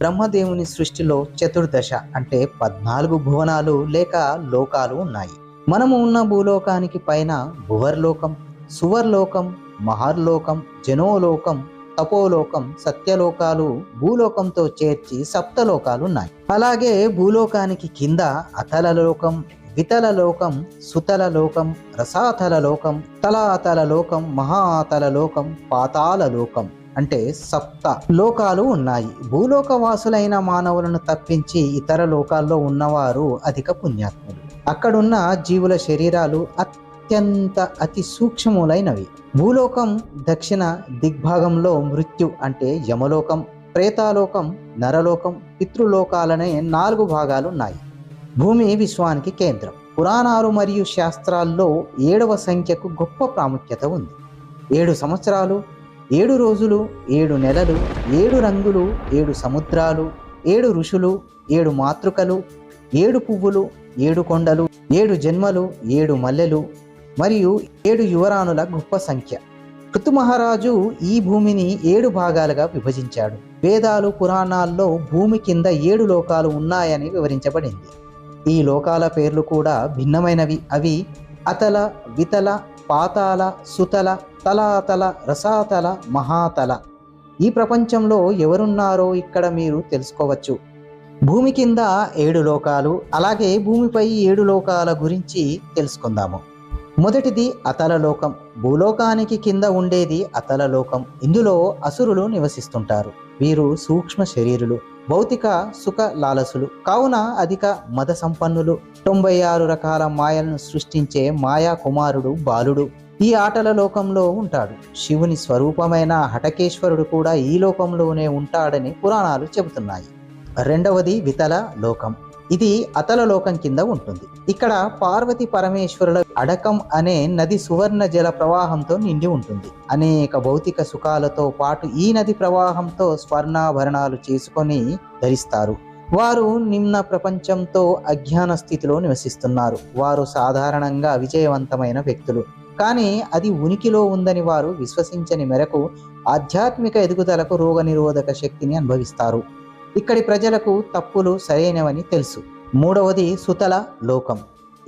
బ్రహ్మదేవుని సృష్టిలో చతుర్దశ అంటే పద్నాలుగు భువనాలు లేక లోకాలు ఉన్నాయి. మనము ఉన్న భూలోకానికి పైన భువర్లోకం సువర్లోకం మహర్లోకం జనోలోకం తపోలోకం సత్యలోకాలు భూలోకంతో చేర్చి సప్తలోకాలు ఉన్నాయి. అలాగే భూలోకానికి కింద అతల లోకం వితల లోకం సుతల లోకం రసాతల లోకం తలాతల లోకం మహాతల లోకం పాతాల లోకం అంటే సప్త లోకాలు ఉన్నాయి. భూలోక వాసులైన మానవులను తప్పించి ఇతర లోకాల్లో ఉన్నవారు అధిక పుణ్యాత్ములు. అక్కడున్న జీవుల శరీరాలు అత్యంత అతి సూక్ష్మములైనవి. భూలోకం దక్షిణ దిగ్భాగంలో మృత్యు అంటే యమలోకం ప్రేతాలోకం నరలోకం పితృలోకాలనే నాలుగు భాగాలు ఉన్నాయి భూమి విశ్వానికి కేంద్రం. పురాణాలు మరియు శాస్త్రాల్లో ఏడవ సంఖ్యకు గొప్ప ప్రాముఖ్యత ఉంది. ఏడు సంవత్సరాలు ఏడు రోజులు ఏడు నెలలు ఏడు రంగులు ఏడు సముద్రాలు ఏడు ఋషులు ఏడు మాతృకలు ఏడు పువ్వులు ఏడు కొండలు ఏడు జన్మలు ఏడు మల్లెలు మరియు ఏడు యువరాణుల గొప్ప సంఖ్య. మహారాజు ఈ భూమిని ఏడు భాగాలుగా విభజించాడు. వేదాలు పురాణాల్లో భూమి కింద ఏడు లోకాలు ఉన్నాయని వివరించబడింది. ఈ లోకాల పేర్లు కూడా భిన్నమైనవి. అవి అతల వితల పాతాల సుతల తలాతల రసాతల మహాతల. ఈ ప్రపంచంలో ఎవరున్నారో ఇక్కడ మీరు తెలుసుకోవచ్చు. భూమి కింద ఏడు లోకాలు అలాగే భూమిపై ఏడు లోకాల గురించి తెలుసుకుందాము. మొదటిది అతల లోకం. భూలోకానికి కింద ఉండేది అతల లోకం. ఇందులో అసురులు నివసిస్తుంటారు. వీరు సూక్ష్మ శరీరులు. భౌతిక సుఖ లాలసులు. కావున అధిక మత సంపన్నులు తొంభై ఆరు రకాల మాయలను సృష్టించే మాయా కుమారుడు బాలుడు. ఈ ఆటల లోకంలో ఉంటాడు. శివుని స్వరూపమైన హటకేశ్వరుడు కూడా ఈ లోకంలోనే ఉంటాడని పురాణాలు చెబుతున్నాయి. రెండవది వితల లోకం. ఇది అతల లోకం కింద ఉంటుంది. ఇక్కడ పార్వతి పరమేశ్వరుల అడకం అనే నది సువర్ణ జల ప్రవాహంతో నిండి ఉంటుంది. అనేక భౌతిక సుఖాలతో పాటు ఈ నది ప్రవాహంతో స్వర్ణాభరణాలు చేసుకొని ధరిస్తారు. వారు నిమ్న ప్రపంచంతో అజ్ఞాన స్థితిలో నివసిస్తున్నారు. వారు సాధారణంగా విజయవంతమైన వ్యక్తులు. కానీ అది ఉనికిలో ఉందని వారు విశ్వసించని మేరకు ఆధ్యాత్మిక ఎదుగుదలకు రోగనిరోధక శక్తిని అనుభవిస్తారు. ఇక్కడి ప్రజలకు తప్పులు సరైనవని తెలుసు. మూడవది సుతల లోకం.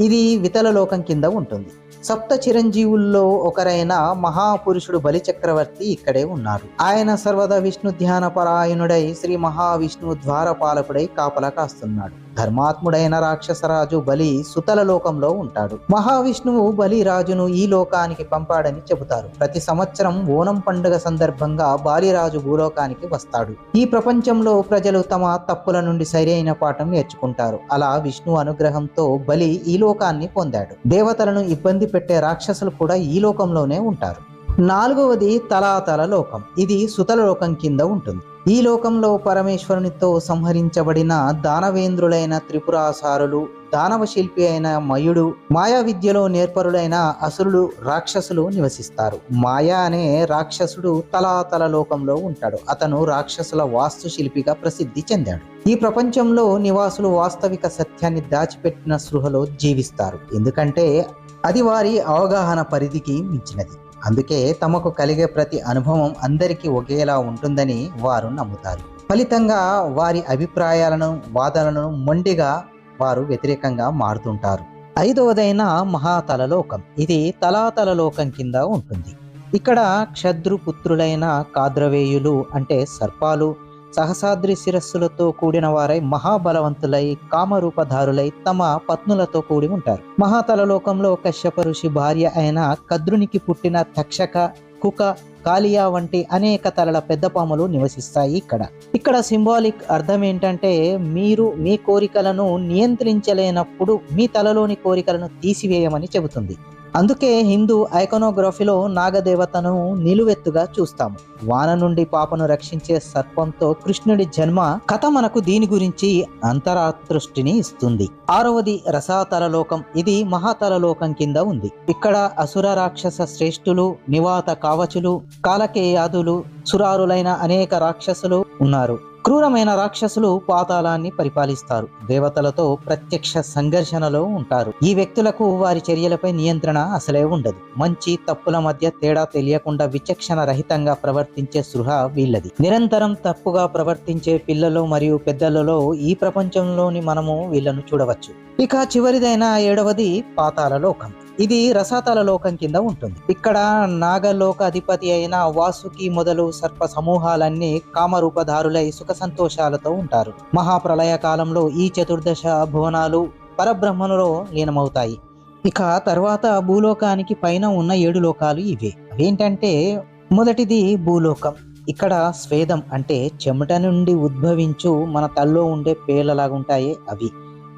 ఇది వితల లోకం కింద ఉంటుంది. సప్త చిరంజీవుల్లో ఒకరైన మహాపురుషుడు బలిచక్రవర్తి ఇక్కడే ఉన్నారు. ఆయన సర్వదా విష్ణు ధ్యాన పరాయణుడై శ్రీ మహావిష్ణు ద్వారపాలకుడై కాపలా కాస్తున్నాడు. ధర్మాత్ముడైన రాక్షసరాజు బలి సుతల లోకంలో ఉంటాడు. మహావిష్ణువు బలి రాజును ఈ లోకానికి పంపాడని చెబుతారు. ప్రతి సంవత్సరం ఓనం పండుగ సందర్భంగా బాలిరాజు భూలోకానికి వస్తాడు. ఈ ప్రపంచంలో ప్రజలు తమ తప్పుల నుండి సరైన పాఠం నేర్చుకుంటారు. అలా విష్ణు అనుగ్రహంతో బలి ఈ లోకాన్ని పొందాడు. దేవతలను ఇబ్బంది పెట్టే రాక్షసులు కూడా ఈ లోకంలోనే ఉంటారు. నాలుగవది తలాతల లోకం. ఇది సుతల లోకం కింద ఉంటుంది. ఈ లోకంలో పరమేశ్వరునితో సంహరించబడిన దానవేంద్రులైన త్రిపురాసారులు దానవ శిల్పి అయిన మయుడు మాయా విద్యలో నేర్పరులైన అసురులు రాక్షసులు నివసిస్తారు. మాయా అనే రాక్షసుడు తలాతల లోకంలో ఉంటాడు. అతను రాక్షసుల వాస్తు శిల్పిగా ప్రసిద్ధి చెందాడు. ఈ ప్రపంచంలో నివాసులు వాస్తవిక సత్యాన్ని దాచిపెట్టిన సృహలో జీవిస్తారు. ఎందుకంటే అది వారి అవగాహన పరిధికి మించినది. అందుకే తమకు కలిగే ప్రతి అనుభవం అందరికీ ఒకేలా ఉంటుందని వారు నమ్ముతారు. ఫలితంగా వారి అభిప్రాయాలను వాదనలను మొండిగా వారు వ్యతిరేకంగా మారుతుంటారు. ఐదవదైన మహాతలలోకం. ఇది తలాతలలోకం కింద ఉంటుంది. ఇక్కడ క్షద్రుపుత్రులైన కాద్రవేయులు అంటే సర్పాలు సహసాద్రి శిరస్సులతో కూడిన వారై మహాబలవంతులై కామరూపధారులై తమ పత్నులతో కూడి ఉంటారు. మహాతలలోకంలో కశ్యప ఋషి భార్య అయిన కద్రునికి పుట్టిన తక్షక కుక కాలియా వంటి అనేక తలల పెద్ద పాములు నివసిస్తాయి ఇక్కడ. ఇక్కడ సింబాలిక్ అర్థం ఏంటంటే మీరు మీ కోరికలను నియంత్రించలేనప్పుడు మీ తలలోని కోరికలను తీసివేయమని చెబుతుంది. అందుకే హిందూ ఐకోనోగ్రఫీలో నాగదేవతను నిలువెత్తుగా చూస్తాము. వాన నుండి పాపను రక్షించే సర్పంతో కృష్ణుడి జన్మ కథ మనకు దీని గురించి అంతరాదృష్టిని ఇస్తుంది. ఆరవది రసాతలలోకం ఇది మహాతలలోకం కింద ఉంది. ఇక్కడ అసుర రాక్షస శ్రేష్ఠులు నివాత కావచులు కాలకేయాదులు సురారులైన అనేక రాక్షసులు ఉన్నారు. క్రూరమైన రాక్షసులు పాతాళాన్ని పరిపాలిస్తారు. దేవతలతో ప్రత్యక్ష సంఘర్షణలో ఉంటారు. ఈ వ్యక్తులకు వారి చర్యలపై నియంత్రణ అసలే ఉండదు. మంచి తప్పుల మధ్య తేడా తెలియకుండా విచక్షణ రహితంగా ప్రవర్తించే సృహ వీళ్ళది. నిరంతరం తప్పుగా ప్రవర్తించే పిల్లలు మరియు పెద్దలలో ఈ ప్రపంచంలోని మనము వీళ్ళను చూడవచ్చు. ఇక చివరిదైన ఏడవది పాతాల లోకం. ఇది రసాతల లోకం కింద ఉంటుంది. ఇక్కడ నాగలోక అధిపతి అయిన వాసుకి మొదలు సర్ప సమూహాలన్నీ కామరూపధారులై సుఖ సంతోషాలతో ఉంటారు. మహాప్రలయ కాలంలో ఈ చతుర్దశ భువనాలు పరబ్రహ్మనులో లీనమవుతాయి. ఇక తర్వాత భూలోకానికి పైన ఉన్న ఏడు లోకాలు ఇవే. అవేంటంటే మొదటిది భూలోకం. ఇక్కడ స్వేదం అంటే చెమట నుండి ఉద్భవించు మన తల్లో ఉండే పేర్లలాగుంటాయే అవి.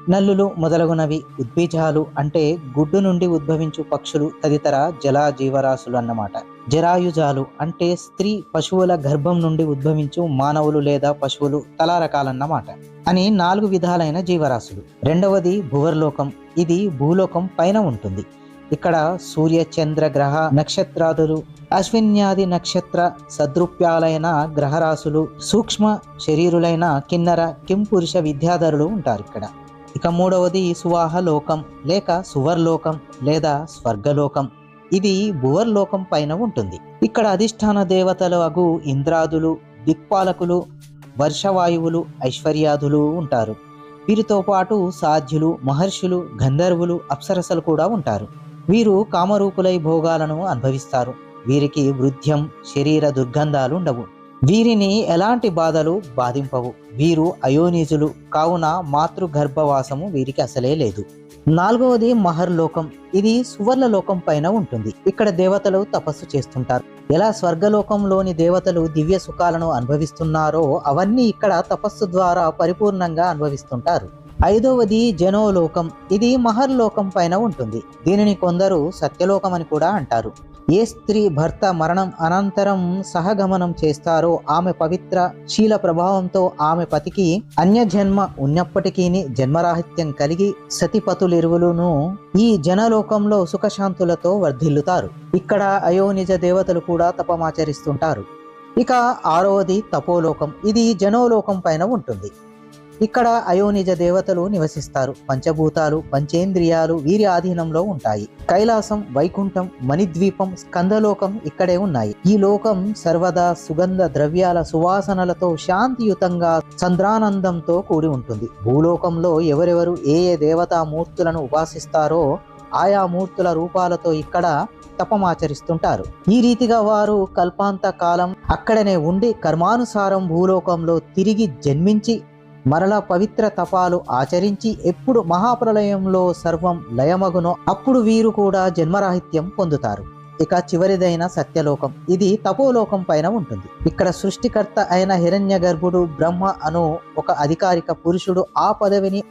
నల్లులు మొదలగునవి ఉద్బీజాలు అంటే గుడ్డు నుండి ఉద్భవించు పక్షులు తదితర జల జీవరాశులు అన్నమాట. జరాయుజాలు అంటే స్త్రీ పశువుల గర్భం నుండి ఉద్భవించు మానవులు లేదా పశువులు తలారకాలన్నమాట. అని నాలుగు విధాలైన జీవరాశులు. రెండవది భువర్లోకం. ఇది భూలోకం పైన ఉంటుంది. ఇక్కడ సూర్య చంద్ర గ్రహ నక్షత్రాదులు అశ్విన్యాది నక్షత్ర సదృప్యాలైన గ్రహరాశులు సూక్ష్మ శరీరులైన కిన్నర కింపురుష విద్యాధరులు ఉంటారు ఇక్కడ. ఇక మూడవది సువాహ లోకం లేక సువర్లోకం లేదా స్వర్గలోకం. ఇది భువర్లోకం పైన ఉంటుంది. ఇక్కడ అధిష్టాన దేవతలు అగు ఇంద్రాదులు దిక్పాలకులు వర్షవాయువులు ఐశ్వర్యాదులు ఉంటారు. వీరితో పాటు సాధ్యులు మహర్షులు గంధర్వులు అప్సరసలు కూడా ఉంటారు. వీరు కామరూపులై భోగాలను అనుభవిస్తారు. వీరికి వృద్ధ్యం శరీర దుర్గంధాలు ఉండవు. వీరిని ఎలాంటి బాధలు బాధింపవు. వీరు అయోనీజులు. కావున మాతృగర్భవాసము వీరికి అసలే లేదు. నాలుగవది మహర్లోకం. ఇది సువర్ణ లోకం పైన ఉంటుంది. ఇక్కడ దేవతలు తపస్సు చేస్తుంటారు. ఎలా స్వర్గలోకంలోని దేవతలు దివ్య సుఖాలను అనుభవిస్తున్నారో అవన్నీ ఇక్కడ తపస్సు ద్వారా పరిపూర్ణంగా అనుభవిస్తుంటారు. ఐదవది జనోలోకం. ఇది మహర్లోకం పైన ఉంటుంది. దీనిని కొందరు సత్యలోకం అని కూడా అంటారు. ఏ స్త్రీ భర్త మరణం అనంతరం సహగమనం చేస్తారో ఆమె పవిత్ర శీల ప్రభావంతో ఆమె పతికి అన్యజన్మ ఉన్నప్పటికీ జన్మరాహిత్యం కలిగి సతిపతులిరువులును ఈ జనలోకంలో సుఖశాంతులతో వర్ధిల్లుతారు. ఇక్కడ అయోనిజ దేవతలు కూడా తపమాచరిస్తుంటారు. ఇక ఆరవది తపోలోకం. ఇది జనోలోకం పైన ఉంటుంది. ఇక్కడ అయోనిజ దేవతలు నివసిస్తారు. పంచభూతాలు పంచేంద్రియాలు వీరి ఆధీనంలో ఉంటాయి. కైలాసం వైకుంఠం మణిద్వీపం స్కందలోకం ఇక్కడే ఉన్నాయి. ఈ లోకం సర్వదా సుగంధ ద్రవ్యాల సువాసనలతో శాంతియుతంగా చంద్రానందంతో కూడి ఉంటుంది. భూలోకంలో ఎవరెవరు ఏ ఏ దేవతా మూర్తులను ఉపాసిస్తారో ఆయా మూర్తుల రూపాలతో ఇక్కడ తపమాచరిస్తుంటారు. ఈ రీతిగా వారు కల్పాంత కాలం అక్కడనే ఉండి కర్మానుసారం భూలోకంలో తిరిగి జన్మించి మరలా పవిత్ర తపాలు ఆచరించి ఎప్పుడు మహాప్రలయంలో సర్వం లయమగునో అప్పుడు వీరు కూడా జన్మరాహిత్యం పొందుతారు. ఇక చివరిదైన సత్యలోకం. ఇది తపోలోకం పైన ఉంటుంది. ఇక్కడ సృష్టికర్త అయిన హిరణ్య గర్భుడు బ్రహ్మ అను ఒక అధికారిక పురుషుడు ఆ పదవిని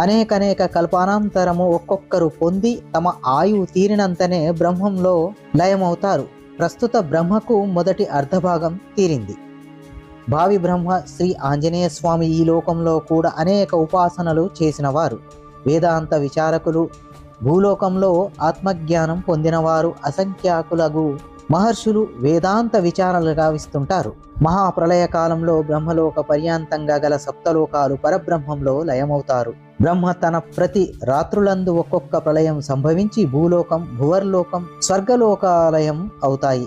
అనేకనేక కల్పానంతరము ఒక్కొక్కరు పొంది తమ ఆయువు తీరినంతనే బ్రహ్మంలో లయమవుతారు. ప్రస్తుత బ్రహ్మకు మొదటి అర్ధభాగం తీరింది. భావి బ్రహ్మ శ్రీ ఆంజనేయ స్వామి ఈ లోకంలో కూడా అనేక ఉపాసనలు చేసినవారు. వేదాంత విచారకులు భూలోకంలో ఆత్మజ్ఞానం పొందినవారు అసంఖ్యాకులగు మహర్షులు వేదాంత విచారాలు గావిస్తుంటారు. మహాప్రళయ కాలంలో బ్రహ్మలోక పర్యాంతంగా గల సప్తలోకాలు పరబ్రహ్మంలో లయమవుతారు. బ్రహ్మ తన ప్రతి రాత్రులందు ఒక్కొక్క ప్రళయం సంభవించి భూలోకం భువర్లోకం స్వర్గలోకాలయం అవుతాయి.